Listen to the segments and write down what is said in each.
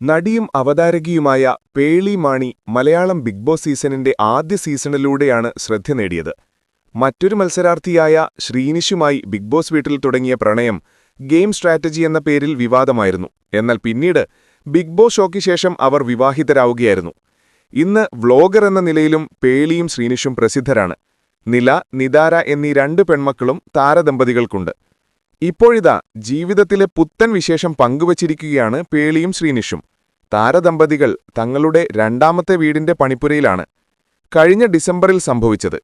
നടിയും അവതാരകിയുമായ Pearle Maaney Malayalam big boss സീസണിന്റെ ആദ്യ സീസണിലൂടെയാണ് ശ്രദ്ധ നേടിയത്. മറ്റൊരു മത്സരാർത്ഥിയായ ശ്രീനിഷുമായി ബിഗ് ബോസ് വീട്ടിൽ തുടങ്ങിയ പ്രണയം ഗെയിം സ്ട്രാറ്റജി എന്ന പേരിൽ വിവാദമായിരുന്നു. എന്നാൽ പിന്നീട് ബിഗ് ബോസ് ഷോയ്ക്ക് ശേഷം അവർ വിവാഹിതരാവുകയായിരുന്നു. ഇന്ന് വ്ളോഗർ എന്ന നിലയിലും പേളിയും ശ്രീനിഷും പ്രസിദ്ധരാണ്. നില നിദാര എന്നീ രണ്ട് പെൺമക്കളും താരദമ്പതികൾക്കുണ്ട്. ഇപ്പോഴിതാ ജീവിതത്തിലെ പുത്തൻ വിശേഷം പങ്കുവച്ചിരിക്കുകയാണ് പേളിയും ശ്രീനിഷും. താരദമ്പതികൾ തങ്ങളുടെ രണ്ടാമത്തെ വീടിന്റെ പണിപ്പുരയിലാണ് കഴിഞ്ഞ ഡിസംബറിൽ സംഭവിച്ചത്.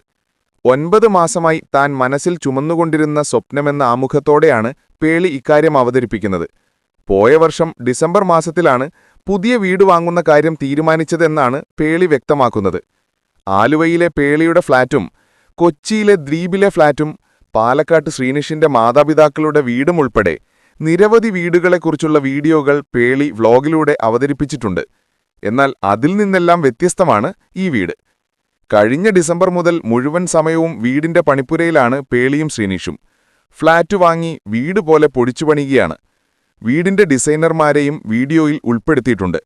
ഒൻപത് മാസമായി താൻ മനസ്സിൽ ചുമന്നുകൊണ്ടിരുന്ന സ്വപ്നമെന്ന ആമുഖത്തോടെയാണ് പേളി ഇക്കാര്യം അവതരിപ്പിക്കുന്നത്. പോയ വർഷം ഡിസംബർ മാസത്തിലാണ് പുതിയ വീട് വാങ്ങുന്ന കാര്യം തീരുമാനിച്ചതെന്നാണ് പേളി വ്യക്തമാക്കുന്നത്. ആലുവയിലെ പേളിയുടെ ഫ്ളാറ്റും കൊച്ചിയിലെ ദ്വീപിലെ ഫ്ളാറ്റും പാലക്കാട്ട് ശ്രീനിഷിന്റെ മാതാപിതാക്കളുടെ വീടും ഉൾപ്പെടെ നിരവധി വീടുകളെക്കുറിച്ചുള്ള വീഡിയോകൾ പേളി വ്ളോഗിലൂടെ അവതരിപ്പിച്ചിട്ടുണ്ട്. എന്നാൽ അതിൽ നിന്നെല്ലാം വ്യത്യസ്തമാണ് ഈ വീട്. കഴിഞ്ഞ ഡിസംബർ മുതൽ മുഴുവൻ സമയവും വീടിന്റെ പണിപ്പുരയിലാണ് പേളിയും ശ്രീനിഷും. ഫ്ളാറ്റ് വാങ്ങി വീട് പോലെ പൊടിച്ചുപണിയുകയാണ് വീടിന്റെ ഡിസൈനർമാരെയും വീഡിയോയിൽ ഉൾപ്പെടുത്തിയിട്ടുണ്ട്.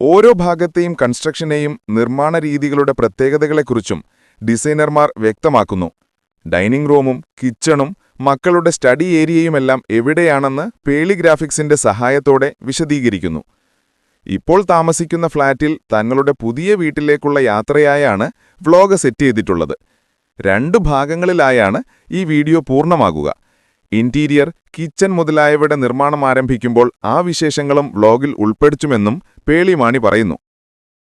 ഓരോ ഭാഗത്തെയും കൺസ്ട്രക്ഷനെയും നിർമ്മാണ രീതികളുടെ പ്രത്യേകതകളെക്കുറിച്ചും ഡിസൈനർമാർ വ്യക്തമാക്കുന്നു. ഡൈനിങ് റൂമും കിച്ചണും മക്കളുടെ സ്റ്റഡി ഏരിയയുമെല്ലാം എവിടെയാണെന്ന് പേളി ഗ്രാഫിക്സിന്റെ സഹായത്തോടെ വിശദീകരിക്കുന്നു. ഇപ്പോൾ താമസിക്കുന്ന ഫ്ളാറ്റിൽ തങ്ങളുടെ പുതിയ വീട്ടിലേക്കുള്ള യാത്രയായാണ് വ്ലോഗ് സെറ്റ് ചെയ്തിട്ടുള്ളത്. രണ്ടു ഭാഗങ്ങളിലായാണ് ഈ വീഡിയോ പൂർണമാകുക. ഇന്റീരിയർ കിച്ചൺ മുതലായവയുടെ നിർമ്മാണം ആരംഭിക്കുമ്പോൾ ആ വിശേഷങ്ങളും വ്ലോഗിൽ ഉൾപ്പെടുത്തുമെന്നും പേളി മാണി പറയുന്നു.